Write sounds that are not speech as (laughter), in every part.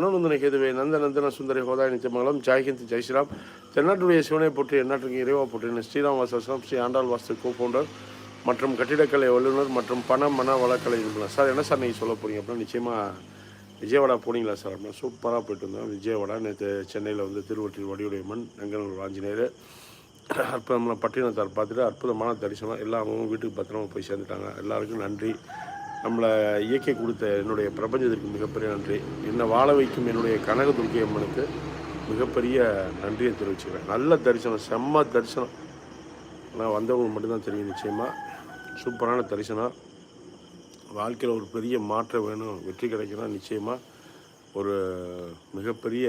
மனோநந்தன கேதுவே நந்த நந்தன சுந்தரி ஹோதாய நித்தியமங்கலம் ஜெய்ஹிந்த் ஜெய்ஸ்ரீராம். தென்னாட்டுடைய சிவனை போற்றி எந்நாட்டுக்கு இறைவா போற்றின ஸ்ரீராம் வாசம் ஸ்ரீ ஆண்டாள் வாஸ்து கோ ஃபவுண்டர் மற்றும் கட்டிடக்கலை வல்லுநர் மற்றும் பண மன வளக்கலை நிபுணர். சார் என்ன சார் நீங்கள் சொல்ல போகிறீங்க அப்படின்னா நிச்சயமாக விஜயவாடா போனீங்களா சார் அப்படின்னா சூப்பராக போயிட்டு வந்தோம். விஜயவாடா நேற்று சென்னையில் வந்து திருவொற்றில் வடிவுடையம்மன் நங்கனூர் ஆஞ்சநேயர் அற்புதமான பட்டினத்தார் பார்த்துட்டு அற்புதமான தரிசனம் எல்லாமும் வீட்டுக்கு பத்திரமா போய் சேர்ந்துட்டாங்க. எல்லாருக்கும் நன்றி. நம்மளை இயக்கி கொடுத்த என்னுடைய பிரபஞ்சத்திற்கு மிகப்பெரிய நன்றி. என்னை வாழ வைக்கும் என்னுடைய கனக துர்க்கை அம்மனுக்கு மிகப்பெரிய நன்றியை தெரிவிச்சுக்கிறேன். நல்ல தரிசனம் செம்ம தரிசனம். ஆனால் வந்தவங்களுக்கு மட்டும்தான் தெரியும் நிச்சயமாக சூப்பரான தரிசனம். வாழ்க்கையில் ஒரு பெரிய மாற்றம் வேணும் வெற்றி கிடைக்கணும் நிச்சயமாக ஒரு மிகப்பெரிய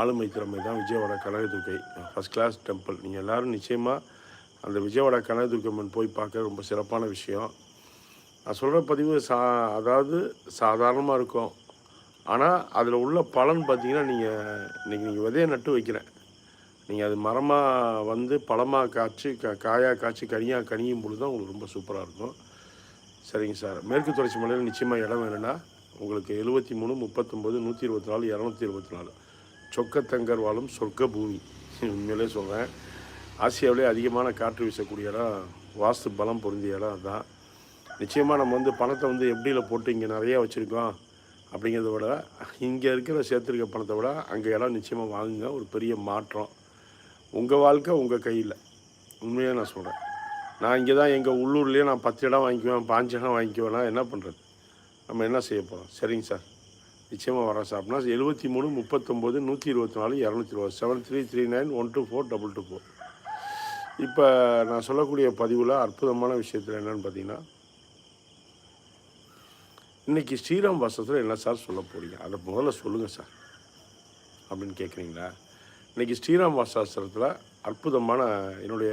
ஆளுமை திறமை தான் Vijayawada Kanakadurga first class temple நீங்கள் எல்லோரும் நிச்சயமாக அந்த விஜயவாடா கனகதுர்க்கம்மன் போய் பார்க்க ரொம்ப சிறப்பான விஷயம். நான் சொல்கிற பதிவு சா அதாவது சாதாரணமாக இருக்கும். ஆனால் அதில் உள்ள பலன் பார்த்தீங்கன்னா நீங்கள் இன்றைக்கி நீங்கள் விதையை நட்டு வைக்கிறேன். நீங்கள் அது மரமாக வந்து பழமாக காய்ச்சி க காயாக காய்ச்சி கனியாக கனியும் பொழுது தான் உங்களுக்கு ரொம்ப சூப்பராக இருக்கும். சரிங்க சார். மேற்கு தொடர்ச்சி மலையில் நிச்சயமாக இடம் வேணும்னா உங்களுக்கு எழுபத்தி மூணு முப்பத்தொம்போது நூற்றி இருபத்தி நாலு இரநூத்தி இருபத்தி நாலு. சொக்கத்தங்கர் வாழும் சொர்க்க பூமி உண்மையிலே சொல்கிறேன் ஆசியாவிலே அதிகமான காற்று வீசக்கூடிய இடம் வாஸ்து பலம் பொருந்திய இடம் அதுதான் நிச்சயமாக நம்ம வந்து பணத்தை வந்து எப்படியில் போட்டு இங்கே நிறையா வச்சுருக்கோம் அப்படிங்கிறத விட இங்கே இருக்கிற சேர்த்துருக்க பணத்தை விட அங்கே இடம் நிச்சயமாக வாங்குங்க. ஒரு பெரிய மாற்றம். உங்கள் வாழ்க்கை உங்கள் கையில். உண்மையாக நான் சொல்கிறேன் நான் இங்கே தான் எங்கள் உள்ளூர்லேயே நான் பத்து இடம் வாங்கிக்குவேன் பாஞ்சு இடம் வாங்கிக்குவேன்னா என்ன பண்ணுறது நம்ம என்ன செய்ய போகிறோம் சரிங்க சார். நிச்சயமாக வரேன் சார். அப்படின்னா எழுபத்தி மூணு முப்பத்தொம்போது நூற்றி இருபத்தி நாலு இரநூத்தி இருபது. Seven three three nine one two four double two four இப்போ நான் சொல்லக்கூடிய பதிவில் அற்புதமான விஷயத்தில் என்னென்னு பார்த்தீங்கன்னா இன்றைக்கி ஸ்ரீராம் வாசத்தில் என்ன சார் சொல்ல போகிறீங்க அதை முதல்ல சொல்லுங்கள் சார். அப்படின்னு கேட்குறீங்களா இன்றைக்கி ஸ்ரீராம் வாசாஸ்திரத்தில் அற்புதமான என்னுடைய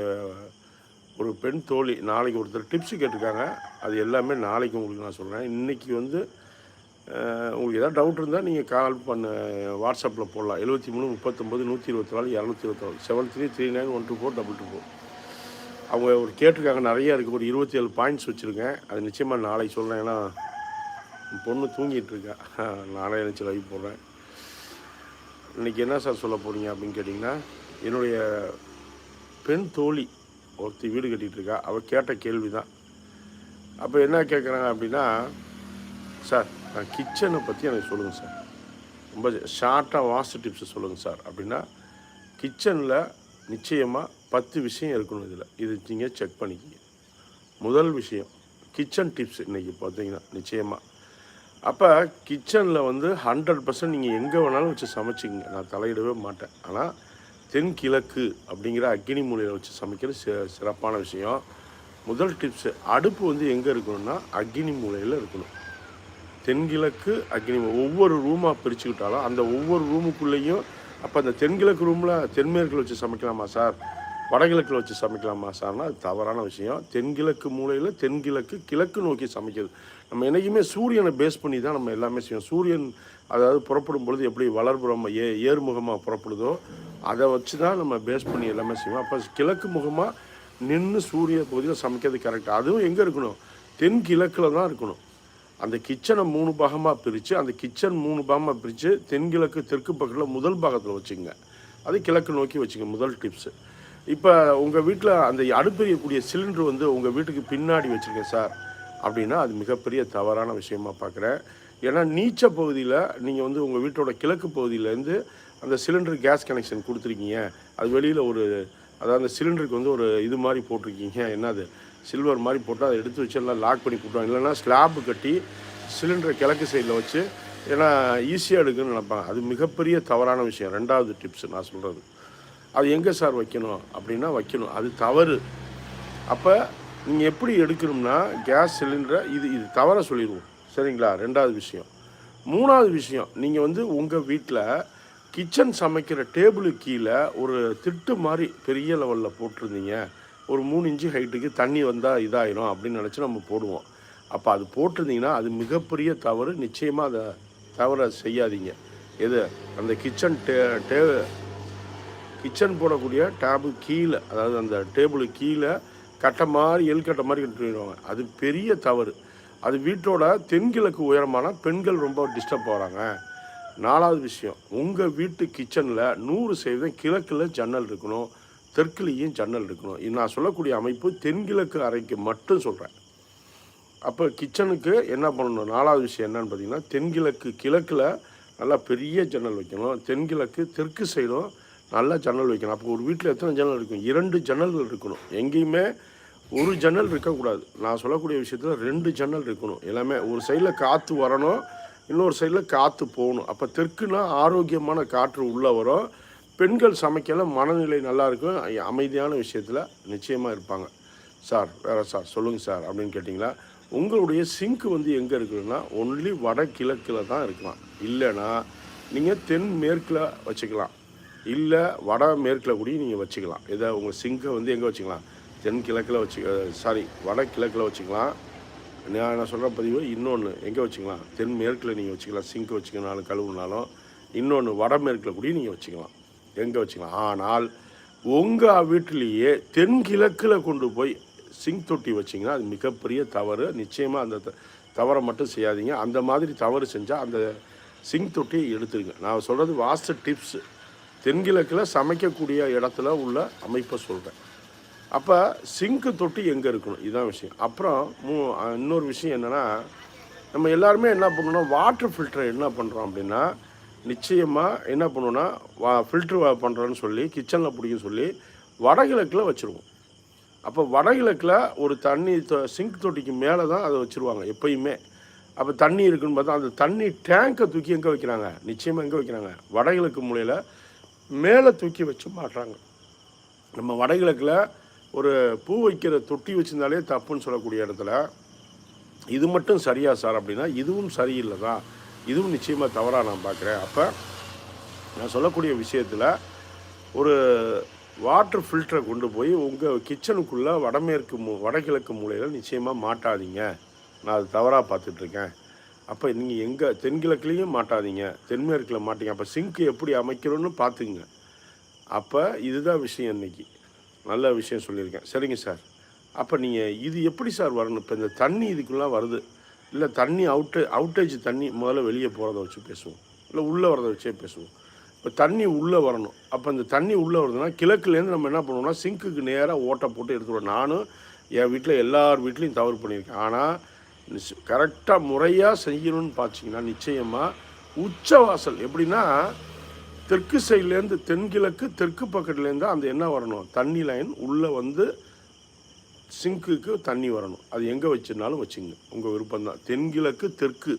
ஒரு பெண் தோழி நாளைக்கு ஒருத்தர் டிப்ஸ் கேட்டிருக்காங்க. அது எல்லாமே நாளைக்கு உங்களுக்கு நான் சொல்கிறேன் இன்றைக்கி வந்து உங்களுக்கு ஏதாவது டவுட் இருந்தால் நீங்கள் கால் பண்ண வாட்ஸ்அப்பில் போடலாம். எழுபத்தி மூணு முப்பத்தொம்போது நூற்றி இருபத்தி நாலு இரநூத்தி இருபத்தாறு seven three three nine one two four double two four அவங்க ஒரு கேட்டிருக்காங்க. நிறைய இருக்குது ஒரு இருபத்தி ஏழு பாயிண்ட்ஸ் வச்சுருக்கேன். அது நிச்சயமாக நாளைக்கு சொல்கிறேன் ஏன்னா பொண்ணு தூங்கிட்டு இருக்கா. நானே எழுச்சி லைவ் போடுறேன். இன்றைக்கி என்ன சார் சொல்ல போகிறீங்க அப்படின்னு கேட்டிங்கன்னா என்னுடைய பெண் தோழி ஒருத்தி வீடு கட்டிகிட்டு இருக்கா. அவள் கேட்ட கேள்வி தான் அப்போ என்ன கேட்குறாங்க அப்படின்னா சார் நான் கிச்சனை பற்றி எனக்கு சொல்லுங்கள் சார். ரொம்ப ஷார்ட்டாக வாஸ்து டிப்ஸ் சொல்லுங்கள் சார். அப்படின்னா கிச்சனில் நிச்சயமாக பத்து விஷயம் இருக்கணும் இதில். இது நீங்கள் செக் பண்ணிக்கிங்க. முதல் விஷயம் கிச்சன் டிப்ஸ் இன்றைக்கி பார்த்தீங்கன்னா நிச்சயமாக அப்போ கிச்சனில் வந்து ஹண்ட்ரட் பர்சன்ட் நீங்கள் எங்கே வேணாலும் வச்சு சமைச்சிங்க நான் தலையிடவே மாட்டேன். ஆனால் தென்கிழக்கு அப்படிங்கிற அக்னி மூலையில் வச்சு சமைக்கிறது சி சிறப்பான விஷயம். முதல் டிப்ஸு அடுப்பு வந்து எங்கே இருக்கணும்னா அக்னி மூலையில் இருக்கணும். தென்கிழக்கு அக்னி மூலை. ஒவ்வொரு ரூமாக பிரிச்சுக்கிட்டாலும் அந்த ஒவ்வொரு ரூமுக்குள்ளேயும் அப்போ அந்த தென்கிழக்கு ரூமில் தென்மேற்கில் வச்சு சமைக்கலாமா சார்? வடகிழக்கில் வச்சு சமைக்கலாமா சார்னா அது தவறான விஷயம். தென்கிழக்கு மூலையில் தென்கிழக்கு கிழக்கு நோக்கி சமைக்கிறது. நம்ம என்றைக்குமே சூரியனை பேஸ் பண்ணி தான் நம்ம எல்லாமே செய்வோம். சூரியன் அதாவது புறப்படும் பொழுது எப்படி வளர்புறம் ஏ ஏர்முகமாக புறப்படுதோ அதை வச்சு தான் நம்ம பேஸ் பண்ணி எல்லாமே செய்வோம். அப்போ கிழக்கு முகமாக நின்று சூரிய பகுதியில் சமைக்கிறது கரெக்டாக அதுவும் எங்கே இருக்கணும்? தென்கிழக்கில் தான் இருக்கணும். அந்த கிச்சனை மூணு பாகமாக பிரித்து அந்த கிச்சன் மூணு பாகமாக பிரித்து தென்கிழக்கு தெற்கு பக்கத்தில் முதல் பாகத்தில் வச்சுங்க அது கிழக்கு நோக்கி வச்சுங்க முதல் டிப்ஸு இப்போ உங்கள் வீட்டில் அந்த அடுப்பெரியக்கூடிய சிலிண்டர் வந்து உங்கள் வீட்டுக்கு பின்னாடி வச்சுருக்கேன் சார். அப்படின்னா அது மிகப்பெரிய தவறான விஷயமா பார்க்குறேன் ஏன்னா நீச்ச பகுதியில் நீங்கள் வந்து உங்கள் வீட்டோட கிழக்கு பகுதியிலேருந்து அந்த சிலிண்டர் கேஸ் கனெக்ஷன் கொடுத்துருக்கீங்க. அது வெளியில் ஒரு அதாவது அந்த சிலிண்டருக்கு வந்து ஒரு இது மாதிரி போட்டிருக்கீங்க. என்னது சில்வர் மாதிரி போட்டு அதை எடுத்து வச்சு எல்லாம் லாக் பண்ணி போட்டுவாங்க இல்லைன்னா ஸ்லாப் கட்டி சிலிண்டரை கிழக்கு சைடில் வச்சு ஏன்னா ஈஸியாக எடுக்குன்னு நினைப்பாங்க. அது மிகப்பெரிய தவறான விஷயம். ரெண்டாவது டிப்ஸ் நான் சொல்கிறது அது எங்கே சார் வைக்கணும் அப்படின்னா வைக்கணும். அது தவறு. அப்போ நீங்கள் எப்படி எடுக்கணும்னா கேஸ் சிலிண்டரை இது இது தவற சொல்லிடுவோம். சரிங்களா? ரெண்டாவது விஷயம். மூணாவது விஷயம் நீங்கள் வந்து உங்கள் வீட்டில் கிச்சன் சமைக்கிற டேபிளுக்கு கீழே ஒரு திட்டு மாதிரி பெரிய லெவலில் போட்டிருந்தீங்க. ஒரு மூணு இன்ச்சு ஹைட்டுக்கு தண்ணி வந்தால் இதாயிரும் அப்படின்னு நினச்சி நம்ம போடுவோம். அப்போ அது போட்டிருந்தீங்கன்னா அது மிகப்பெரிய தவறு. நிச்சயமாக அதை தவற செய்யாதீங்க. எது? அந்த கிச்சன் டே டே கிச்சன் போடக்கூடிய டேபு கீழே அதாவது அந்த டேபிளுக்கு கீழே கட்டை மாதிரி எல் கட்டை மாதிரி கட்டிடுவாங்க அது பெரிய தவறு. அது வீட்டோட தென்கிழக்கு உயரமான பெண்கள் ரொம்ப டிஸ்டர்ப் ஆகிறாங்க நாலாவது விஷயம் உங்கள் வீட்டு கிச்சனில் நூறு சதவீதம் கிழக்கில் ஜன்னல் இருக்கணும் தெற்குலேயும் ஜன்னல் இருக்கணும். நான் சொல்லக்கூடிய அமைப்பு தென்கிழக்கு அறைக்கு மட்டும் சொல்கிறேன் அப்போ கிச்சனுக்கு என்ன பண்ணணும்? நாலாவது விஷயம் என்னன்னு பார்த்தீங்கன்னா தென்கிழக்கு கிழக்கில் நல்லா பெரிய ஜன்னல் வைக்கணும். தென்கிழக்கு தெற்கு சைடும் நல்லா ஜன்னல் வைக்கணும். அப்போ ஒரு வீட்டில் எத்தனை ஜன்னல் இருக்கும்? இரண்டு ஜன்னல்கள் இருக்கணும். எங்கேயுமே ஒரு ஜன்னல் இருக்கக்கூடாது. நான் சொல்லக்கூடிய விஷயத்தில் ரெண்டு ஜன்னல் இருக்கணும். எல்லாமே ஒரு சைடில் காற்று வரணும். இன்னொரு சைடில் காற்று போகணும். அப்போ தெற்குனா ஆரோக்கியமான காற்று உள்ளே வரும். பெண்கள் சமைக்கல மனநிலை நல்லா இருக்கும். அமைதியான விஷயத்தில் நிச்சயமாக இருப்பாங்க. சார் வேறு சார் சொல்லுங்கள் சார் அப்படின்னு கேட்டிங்களா? உங்களுடைய சிங்க் வந்து எங்கே இருக்குதுன்னா ஒன்லி வடகிழக்கில் தான் இருக்கலாம். இல்லைன்னா நீங்கள் தென் மேற்கில் வச்சுக்கலாம். இல்லை வட மேற்கில் கூட நீங்கள் வச்சுக்கலாம். இதை உங்கள் சிங்கை வந்து எங்கே வச்சுக்கலாம்? தென் கிழக்கில் வச்சு சாரி வட கிழக்கில் வச்சுக்கலாம். நான் நான் சொல்கிற பதிவு இன்னொன்று எங்கே வச்சுக்கலாம்? தென் மேற்கில் நீங்கள் வச்சுக்கலாம். சிங்க் வச்சுக்கனாலும் கழுவுனாலும். இன்னொன்று வடமேற்கில் கூட நீங்கள் வச்சுக்கலாம். எங்கே வச்சுக்கலாம்? ஆனால் உங்கள் வீட்டிலேயே தென்கிழக்கில் கொண்டு போய் சிங்க் தொட்டி வச்சிங்கன்னா அது மிகப்பெரிய தவறு. நிச்சயமாக அந்த த- தவறை மட்டும் செய்யாதீங்க. அந்த மாதிரி தவறு செஞ்சால் அந்த சிங்க் தொட்டியை எடுத்துருங்க. நான் சொல்கிறது வாஸ்து டிப்ஸு. தென்கிழக்கில் சமைக்கக்கூடிய இடத்துல உள்ள அமைப்பை சொல்கிறேன் அப்போ சிங்க்கு தொட்டி எங்கே இருக்கணும்? இதுதான் விஷயம். அப்புறம் மூ இன்னொரு விஷயம் என்னென்னா நம்ம எல்லாருமே என்ன பண்ணணும் வாட்டர் ஃபில்டரை என்ன பண்ணுறோம் அப்படின்னா நிச்சயமாக என்ன பண்ணுவோன்னா வா ஃபில்ட்ரு பண்ணுறோன்னு சொல்லி கிச்சனில் பிடிக்கும் சொல்லி வடகிழக்கில் வச்சுருவோம். அப்போ வடகிழக்கில் ஒரு தண்ணி தொ- சிங்க் தொட்டிக்கு மேலே தான் அதை வச்சுருவாங்க எப்பயுமே. அப்போ தண்ணி இருக்குன்னு பார்த்தா அந்த தண்ணி டேங்கை தூக்கி எங்கே வைக்கிறாங்க? நிச்சயமாக எங்கே வைக்கிறாங்க? வடகிழக்கு மூலையில் மேலே தூக்கி வச்சு மாட்டுறாங்க. நம்ம வடகிழக்கில் ஒரு பூ வைக்கிற தொட்டி வச்சுருந்தாலே தப்புன்னு சொல்லக்கூடிய இடத்துல இது மட்டும் சரியா சார் அப்படின்னா இதுவும் சரியில்லை தான். இதுவும் நிச்சயமாக தவறாக நான் பார்க்குறேன். அப்போ நான் சொல்லக்கூடிய விஷயத்தில் ஒரு வாட்டர் ஃபில்டரை கொண்டு போய் உங்கள் கிச்சனுக்குள்ளே வடமேற்கு மூ வடகிழக்கு மூலையில் நிச்சயமாக மாட்டாதீங்க. நான் அது தவறாக பார்த்துட்ருக்கேன் அப்போ நீங்கள் எங்கே தென்கிழக்குலேயும் மாட்டாதீங்க தென்மேற்கில் மாட்டீங்க. அப்போ சிங்க்கு எப்படி அமைக்கிறோன்னு பார்த்துக்குங்க. அப்போ இதுதான் விஷயம் இன்னைக்கு. நல்ல விஷயம் சொல்லியிருக்கேன். சரிங்க சார். அப்போ நீங்கள் இது எப்படி சார் வரணும்? இப்போ இந்த தண்ணி இதுக்குலாம் வருது. இல்லை தண்ணி அவுட்டு அவுட்டேஜ் தண்ணி முதல்ல வெளியே போகிறத வச்சு பேசுவோம். இல்லை உள்ளே வரதை வச்சே பேசுவோம். இப்போ தண்ணி உள்ளே வரணும். அப்போ இந்த தண்ணி உள்ளே வருதுன்னா கிழக்குலேருந்து நம்ம என்ன பண்ணுவோம்னா சிங்க்குக்கு நேராக ஓட்டை போட்டு எடுத்துருவோம் நானும் என் வீட்டில் எல்லார் வீட்லேயும் தவறு பண்ணியிருக்கேன். ஆனால் கரெக்டாக முறையாக செய்யணும்னு பார்த்தீங்கன்னா நிச்சயமாக உச்சவாசல் எப்படின்னா தெற்கு சைட்லேருந்து தென்கிழக்கு தெற்கு பக்கத்துலேருந்து அந்த என்ன வரணும்? தண்ணி லைன் உள்ளே வந்து சிங்க்குக்கு தண்ணி வரணும். அது எங்கே வச்சிருந்தாலும் வச்சுங்க. உங்கள் விருப்பம் தான். தென்கிழக்கு தெற்கு.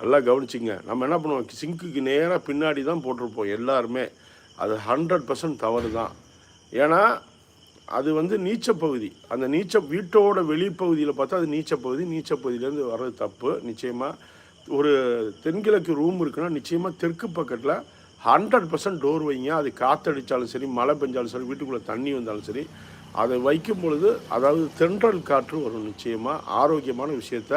நல்லா கவனிச்சிங்க. நம்ம என்ன பண்ணுவோம்? சிங்க்குக்கு நேராக பின்னாடி தான் போட்டிருப்போம் எல்லாருமே. அது ஹண்ட்ரட் பர்சன்ட் தவறு தான். ஏன்னா அது வந்து நீச்சப்பகுதி. அந்த நீச்ச வீட்டோட வெளிப்பகுதியில் பார்த்தா அது நீச்சப்பகுதி. நீச்சப்பகுதியிலேருந்து வர்றது தப்பு நிச்சயமாக ஒரு தென்கிழக்கு ரூம் இருக்குன்னா நிச்சயமாக தெற்கு பக்கத்தில் ஹண்ட்ரட் பர்சன்ட் டோர் வைங்க. அது காற்றடிச்சாலும் சரி மழை பெஞ்சாலும் சரி வீட்டுக்குள்ளே தண்ணி வந்தாலும் சரி அதை வைக்கும் பொழுது அதாவது தென்றல் காற்று வரும் நிச்சயமாக ஆரோக்கியமான விஷயத்த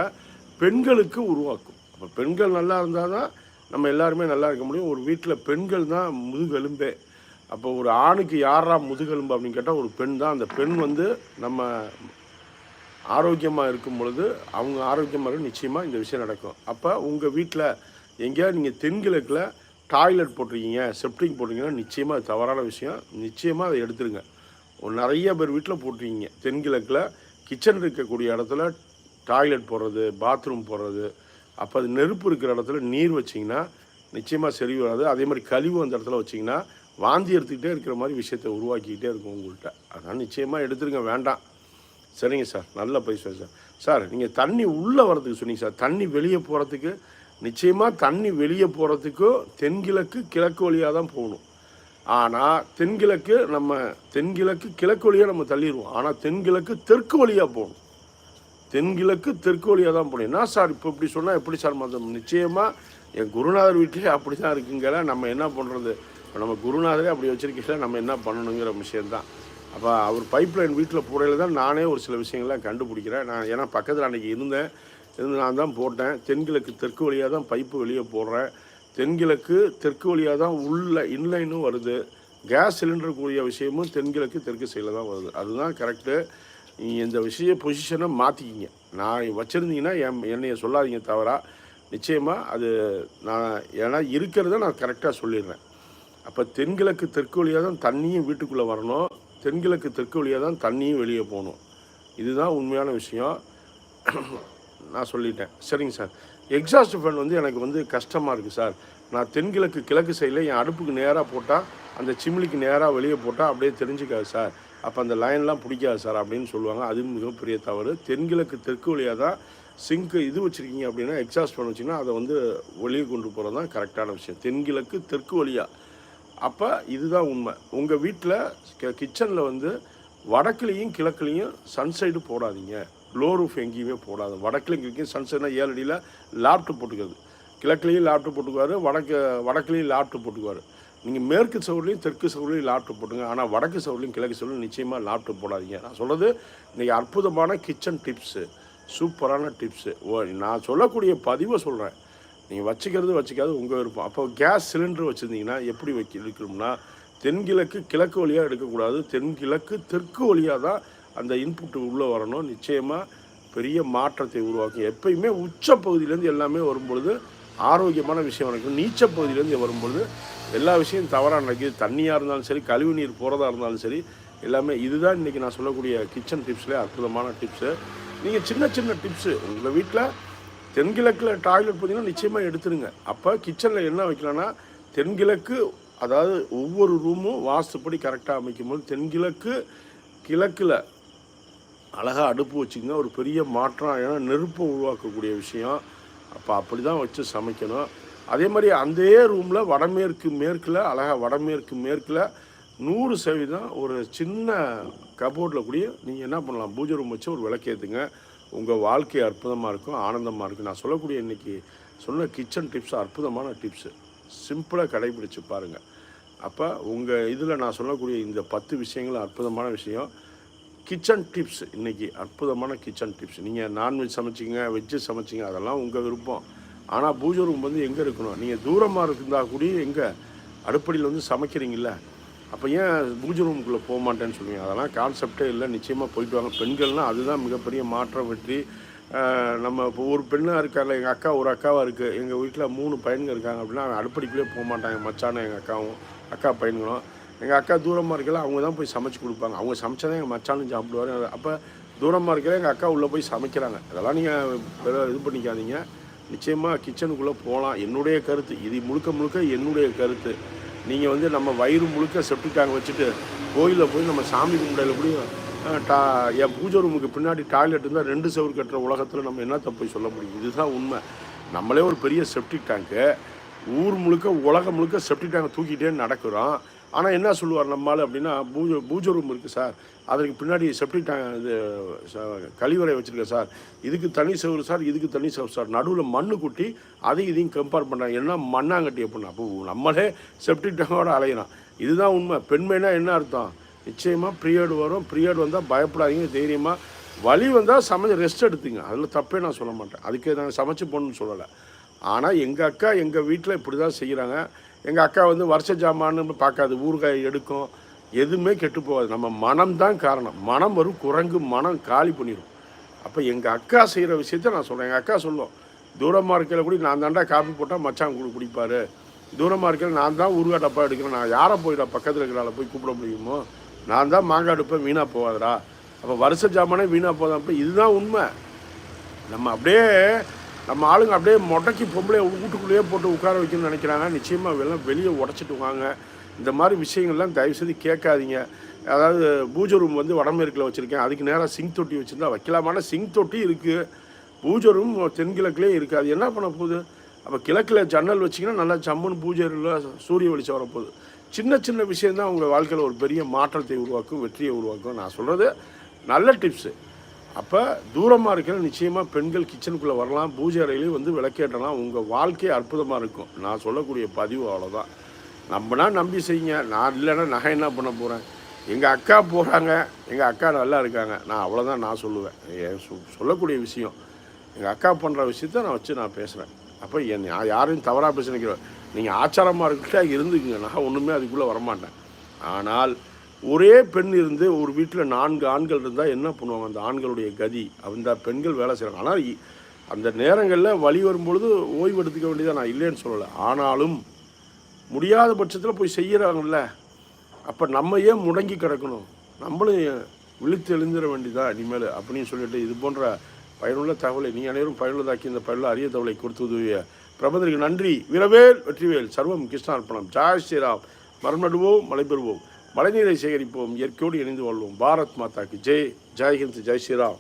பெண்களுக்கு உருவாக்கும். அப்போ பெண்கள் நல்லா இருந்தால் தான் நம்ம எல்லாருமே நல்லா இருக்க முடியும். ஒரு வீட்டில் பெண்கள் தான் முதுகெலும்பே. அப்போ ஒரு ஆணுக்கு யாரா முதுகெலும்பு அப்படின்னு கேட்டால் ஒரு பெண் தான். அந்த பெண் வந்து நம்ம ஆரோக்கியமாக இருக்கும் பொழுது அவங்க ஆரோக்கியமாக நிச்சயமாக இந்த விஷயம் நடக்கும். அப்போ உங்கள் வீட்டில் எங்கேயாவது நீங்கள் தென்கிழக்கில் டாய்லெட் போட்டிருக்கீங்க செப்டிங் போட்டிருக்கீங்கன்னா நிச்சயமாக அது தவறான விஷயம். நிச்சயமாக அதை எடுத்துருங்க. நிறைய பேர் வீட்டில் போட்டிருக்கீங்க. தென்கிழக்கில் கிச்சன் இருக்கக்கூடிய இடத்துல டாய்லெட் போடுறது பாத்ரூம் போடுறது. அப்போ அது நெருப்பு இருக்கிற இடத்துல நீர் வச்சிங்கன்னா நிச்சயமாக சரி வராது. அதே மாதிரி கழிவு அந்த இடத்துல வச்சிங்கன்னா வாந்தி எடுத்துக்கிட்டே இருக்கிற மாதிரி விஷயத்தை உருவாக்கிக்கிட்டே இருக்கும் உங்கள்கிட்ட. அதான் நிச்சயமாக எடுத்துருங்க வேண்டாம். சரிங்க சார் நல்ல பைசா சார். சார் நீங்கள் தண்ணி உள்ளே வரதுக்கு சொன்னீங்க சார். தண்ணி வெளியே போகிறதுக்கு நிச்சயமாக தண்ணி வெளியே போகிறதுக்கும் தென்கிழக்கு கிழக்கு வழியாக தான் போகணும். ஆனால் தென்கிழக்கு நம்ம தென்கிழக்கு கிழக்கு வழியாக நம்ம தள்ளிடுவோம். ஆனால் தென்கிழக்கு தெற்கு வழியாக போகணும். தென்கிழக்கு தெற்கு வழியாக தான் போகணும். என்ன சார் இப்போ இப்படி சொன்னால் எப்படி சார் மதம்? நிச்சயமாக என் குருநாதர் வீட்டிலே அப்படி தான் இருக்குங்கிற நம்ம என்ன பண்ணுறது இப்போ நம்ம குருநாதரே அப்படி வச்சுருக்கீங்களா? நம்ம என்ன பண்ணணுங்கிற விஷயம்தான். அப்போ அவர் பைப் லைன் வீட்டில் போடையில் தான் நானே ஒரு சில விஷயங்கள்லாம் கண்டுபிடிக்கிறேன். நான் ஏன்னா பக்கத்தில் அன்றைக்கி இருந்தேன். இருந்து நான் தான் போட்டேன். தென்கிழக்கு தெற்கு வழியாக தான் பைப்பு வெளியே போடுறேன். தென்கிழக்கு தெற்கு வழியாக தான் உள்ள இன்லைனும் வருது. கேஸ் சிலிண்டர் கூடிய விஷயமும் தென்கிழக்கு தெற்கு சைடில் தான் வருது. அதுதான் கரெக்டு நீங்கள் இந்த விஷய பொசிஷனை மாற்றிக்கிங்க நான் வச்சுருந்தீங்கன்னா என் என்னையை சொல்லாதீங்க தவறா. நிச்சயமாக அது நான் ஏன்னா இருக்கிறத நான் கரெக்டாக சொல்லிடுறேன். அப்போ தென்கிழக்கு தெற்கு வழியாக தான் தண்ணியும் வீட்டுக்குள்ளே வரணும். தென்கிழக்கு தெற்கு வழியாக தான் தண்ணியும் வெளியே போகணும். இதுதான் உண்மையான விஷயம். (clears throat) நான் சொல்லிட்டேன். சரிங்க சார். எக்ஸாஸ்ட் ஃபேன் வந்து எனக்கு வந்து கஷ்டமாக இருக்குது சார். நான் தென்கிழக்கு கிழக்கு சைடில் என் அடுப்புக்கு நேராக போட்டால் அந்த சிம்லிக்கு நேராக வெளியே போட்டால் அப்படியே தெரிஞ்சுக்காது சார். அப்போ அந்த லைன்லாம் பிடிக்காது சார் அப்படின்னு சொல்லுவாங்க. அது மிகப்பெரிய தவறு. தென்கிழக்கு தெற்கு வழியாக தான் சிங்க்கு இது வச்சுருக்கீங்க அப்படின்னா எக்ஸாஸ்ட் ஃபேன் வச்சிங்கன்னா அதை வந்து வெளியே கொண்டு போகிறது தான் கரெக்டான விஷயம். தென்கிழக்கு தெற்கு வழியாக அப்போ இதுதான் உண்மை. உங்கள் வீட்டில் கிச்சனில் வந்து வடக்குலேயும் கிழக்குலேயும் சன்சைடு போடாதீங்க. லோ ரூஃப் எங்கேயுமே போடாது. வடக்குலையும் கிழக்கையும் சன்சைட்னா ஏழு அடியில் லேப்டாப் போட்டுக்கிறது. கிழக்குலேயும் லேப்டாப் போட்டுக்குவார் வடக்கு வடக்குலேயும் லேப்டாப் போட்டுக்குவார். நீங்கள் மேற்கு சவுர்லையும் தெற்கு சவுர்லையும் லேப்டாப் போட்டுங்க. ஆனால் வடக்கு சவுர்லையும் கிழக்கு சவுர்லையும் நிச்சயமாக லேப்டாப் போடாதீங்க. நான் சொல்கிறது இன்றைக்கி அற்புதமான கிச்சன் டிப்ஸு சூப்பரான டிப்ஸு ஓ நான் சொல்லக்கூடிய பதிவை சொல்கிறேன் நீங்கள் வச்சுக்கிறது வச்சுக்காது உங்கள் விருப்பம். அப்போ கேஸ் சிலிண்டர் வச்சுருந்தீங்கன்னா எப்படி வைக்க எடுக்கணும்னா தென்கிழக்கு கிழக்கு வழியாக எடுக்கக்கூடாது. தென்கிழக்கு தெற்கு வழியாக தான் அந்த இன்புட்டு உள்ளே வரணும். நிச்சயமாக பெரிய மாற்றத்தை உருவாக்கும். எப்பயுமே உச்ச பகுதியிலேருந்து எல்லாமே வரும்பொழுது ஆரோக்கியமான விஷயம் நடக்கும். நீச்ச பகுதியிலேருந்து வரும்பொழுது எல்லா விஷயம் தவறாக நடக்குது. தண்ணியாக இருந்தாலும் சரி கழிவு நீர் போகிறதா இருந்தாலும் சரி எல்லாமே இதுதான் இன்றைக்கி நான் சொல்லக்கூடிய கிச்சன் டிப்ஸ்லேயே அற்புதமான டிப்ஸு நீங்கள் சின்ன சின்ன டிப்ஸு உங்கள் வீட்டில் தென்கிழக்கில் டாய்லெட் பார்த்தீங்கன்னா நிச்சயமாக எடுத்துருங்க அப்போ கிச்சனில் என்ன வைக்கலாம்னா தென்கிழக்கு அதாவது ஒவ்வொரு ரூமும் வாஸ்துப்படி கரெக்டாக அமைக்கும் போது தென்கிழக்கு கிழக்கில் அழகாக அடுப்பு வச்சுக்கோங்க ஒரு பெரிய மாற்றம் ஏன்னா நெருப்பை உருவாக்கக்கூடிய விஷயம். அப்போ அப்படி தான் வச்சு சமைக்கணும். அதே மாதிரி அதே ரூமில் வடமேற்கு மேற்கில் அழகாக வடமேற்கு மேற்கில் நூறு சதவீதம் ஒரு சின்ன கபோர்டில் கூடிய நீங்கள் என்ன பண்ணலாம்? பூஜை ரூம் வச்சு ஒரு விளக்கேற்றுங்க உங்கள் வாழ்க்கை அற்புதமாக இருக்கும் ஆனந்தமாக இருக்கும். நான் சொல்லக்கூடிய இன்றைக்கி சொன்ன கிச்சன் டிப்ஸ் அற்புதமான டிப்ஸு. சிம்பிளாக கடைபிடிச்சு பாருங்கள் அப்போ உங்கள் இதில் நான் சொல்லக்கூடிய இந்த பத்து விஷயங்கள் அற்புதமான விஷயம். கிச்சன் டிப்ஸ் இன்றைக்கி அற்புதமான கிச்சன் டிப்ஸ். நீங்கள் நான்வெஜ் சமைச்சிங்க வெஜ்ஜு சமைச்சிங்க அதெல்லாம் உங்கள் விருப்பம். ஆனால் பூஜை ரூம் வந்து எங்கே இருக்கணும்? நீங்கள் தூரமாக இருந்தால் கூட எங்கே? அடுப்படியில் வந்து சமைக்கிறீங்கள அப்போ ஏன் பூஜை ரூமுக்குள்ளே போக மாட்டேன்னு சொல்லுவீங்க? அதெல்லாம் கான்செப்டே இல்லை. நிச்சயமாக போயிட்டு வாங்க. பெண்கள்னால் அதுதான் மிகப்பெரிய மாற்றம் வெற்றி. நம்ம இப்போ ஒரு பெண்ணாக இருக்கார்ல எங்கள் அக்கா ஒரு அக்காவாக இருக்குது எங்கள் வீட்டில் மூணு பையனுங்க இருக்காங்க அப்படின்னா அவன் அடுப்படிக்குள்ளே போக மாட்டாங்க. மச்சானும் எங்கள் அக்காவும் அக்கா பையன்களும். எங்கள் அக்கா தூரமாக இருக்கல அவங்க தான் போய் சமைச்சு கொடுப்பாங்க. அவங்க சமைச்சா தான் எங்கள் மச்சானும் சாப்பிடுவார். அப்போ தூரமாக இருக்கல எங்கள் அக்கா உள்ளே போய் சமைக்கிறாங்க. அதெல்லாம் நீங்கள் இது பண்ணிக்காதீங்க. நிச்சயமாக கிச்சனுக்குள்ளே போகலாம் என்னுடைய கருத்து. இது முழுக்க முழுக்க என்னுடைய கருத்து. நீங்கள் வந்து நம்ம வயிறு முழுக்க செப்டிக் டேங்க் வச்சுட்டு கோயிலில் போய் நம்ம சாமி கும்பிடையில் கூட டா என் பூஜை ரூமுக்கு பின்னாடி டாய்லெட் இருந்தால் ரெண்டு செவரு கட்டுற உலகத்தில் நம்ம என்னத்தை போய் சொல்ல முடியும்? இதுதான் உண்மை. நம்மளே ஒரு பெரிய செப்டிக் டேங்க்கு ஊர் முழுக்க உலகம் முழுக்க செப்டிக் டேங்க் தூக்கிட்டே நடக்கிறோம். ஆனால் என்ன சொல்லுவார் நம்மால் அப்படின்னா பூஜை பூஜை ரூம் இருக்குது சார். அதற்கு பின்னாடி செப்டிக் டேங்க் இது ச- கழிவறை வச்சுருக்கேன் சார். இதுக்கு தனி சவுறு சார் இதுக்கு தனி சவுறு சார். நடுவில் மண்ணு கொட்டி அதையும் இதையும் கம்பேர் பண்ணுறாங்க என்ன மண்ணாங்கட்டி அப்படின்னா அப்போ நம்மளே செப்டிக் டேங்கோட அலையலாம் இதுதான் உண்மை. பெண்மைனா என்ன அர்த்தம்? நிச்சயமாக ப்ரீயட் வரும். ப்ரீயட் வந்தால் பயப்படாதீங்க தைரியமாக வலி வந்தால் சமைச்சு ரெஸ்ட் எடுத்துங்க. அதில் தப்பே நான் சொல்ல மாட்டேன். அதுக்கே நாங்கள் சமைச்சு போகணும்னு சொல்லலை. ஆனால் எங்கள் அக்கா எங்கள் வீட்டில் இப்படி தான் செய்கிறாங்க எங்கள் அக்கா வந்து வருஷ ஜாமான்னு பார்க்காது ஊறுகாய் எடுக்கும். எதுவுமே கெட்டு போகாது. நம்ம மனம் தான் காரணம். மனம் வரும் குரங்கு மனம் காலி பண்ணிடும் அப்போ எங்கள் அக்கா செய்கிற விஷயத்த நான் சொல்கிறேன் எங்கள் அக்கா சொல்லும் தூரமாக இருக்கையில் கூட நான் தாண்டா காப்பி போட்டால் மச்சான் கூட குடிப்பார். தூரமாக இருக்கையில் நான் தான் ஊறுகாய் டப்பா எடுக்கிறேன். நான் யாரை போயிடா பக்கத்தில் இருக்கிறால போய் கூப்பிட முடியுமோ? நான் தான் மாங்காய் எடுப்பேன் வீணாக போகாதடா. அப்போ வருஷ ஜாமானே வீணாக போதான் அப்போ இதுதான் உண்மை. நம்ம அப்படியே நம்ம ஆளுங்க அப்படியே முடக்கி பொம்பளை வீட்டுக்குள்ளேயே போட்டு உட்கார வைக்கணும்னு நினைக்கிறாங்க. நிச்சயமாக எல்லாம் வெளியே உடச்சிட்டு வாங்க. இந்த மாதிரி விஷயங்கள்லாம் தயவுசெய்து கேட்காதீங்க. அதாவது பூஜை ரூம் வந்து வடமேற்கில் வச்சுருக்கேன். அதுக்கு நேராக சிங்க் தொட்டி வச்சுருந்தா வைக்கலாமான சிங்க் தொட்டி இருக்குது பூஜை ரூம் தென்கிழக்குலேயே இருக்குது அது என்ன பண்ண போகுது? அப்போ கிழக்கில் ஜன்னல் வச்சிங்கன்னா நல்லா சம்மன் பூஜை சூரிய வெளிச்சம் வரப்போகுது. சின்ன சின்ன விஷயந்தான் உங்கள் வாழ்க்கையில் ஒரு பெரிய மாற்றத்தை உருவாக்கும் வெற்றியை உருவாக்கும். நான் சொல்கிறது நல்ல டிப்ஸு அப்போ தூரமாக இருக்கிற நிச்சயமாக பெண்கள் கிச்சனுக்குள்ளே வரலாம் பூஜை அறையிலையும் வந்து விளக்கேற்றலாம். உங்கள் வாழ்க்கை அற்புதமாக இருக்கும். நான் சொல்லக்கூடிய பதிவு அவ்வளோதான் நம்பினா நம்பி செய்யுங்க. நான் இல்லைன்னா நகை என்ன பண்ண போகிறேன் எங்கள் அக்கா போகிறாங்க எங்கள் அக்கா நல்லா இருக்காங்க. நான் அவ்வளோதான் நான் சொல்லுவேன். என் சொ- சொல்லக்கூடிய விஷயம். எங்கள் அக்கா பண்ணுற விஷயத்த நான் வச்சு நான் பேசுகிறேன் அப்போ என் யா- யாரையும் தவறாக பேச நினைக்கிறேன் நீங்கள் ஆச்சாரமாக இருக்கிட்டா இருந்துக்குங்க. நான் ஒன்றுமே அதுக்குள்ளே வரமாட்டேன். ஆனால் ஒரே பெண் இருந்து ஒரு வீட்டில் நான்கு ஆண்கள் இருந்தால் என்ன பண்ணுவாங்க? அந்த ஆண்களுடைய கதி. அந்த பெண்கள் வேலை செய்கிறாங்க ஆனால் அந்த நேரங்களில் வழி வரும்பொழுது ஓய்வு எடுத்துக்க வேண்டியதாக நான் இல்லைன்னு சொல்லலை. ஆனாலும் முடியாத பட்சத்தில் போய் செய்கிறாங்கல்ல அப்போ நம்ம ஏன் முடங்கி கிடக்கணும்? நம்மளும் விழித்து எழுந்துட வேண்டியதா இனிமேல்? அப்படின்னு சொல்லிட்டு இது போன்ற பயனுள்ள தகவலை நீ அனைவரும் பயனுள்ளதாக்கி இந்த பயனுள்ள அரிய தகவலை கொடுத்து உதவிய பிரபந்தருக்கு நன்றி. வீரவேல் வெற்றிவேல். சர்வம் கிருஷ்ணார்ப்பணம் ஜாய் ஸ்ரீராம். மரம் நடுவோம் மழை பெறுவோம் மழைநீரை சேகரிப்போம் இயற்கையோடு இணைந்து வாழ்வோம். பாரத் மாதாக்கு ஜெய். ஜெய்ஹிந்த் ஜெய் ஸ்ரீராம்.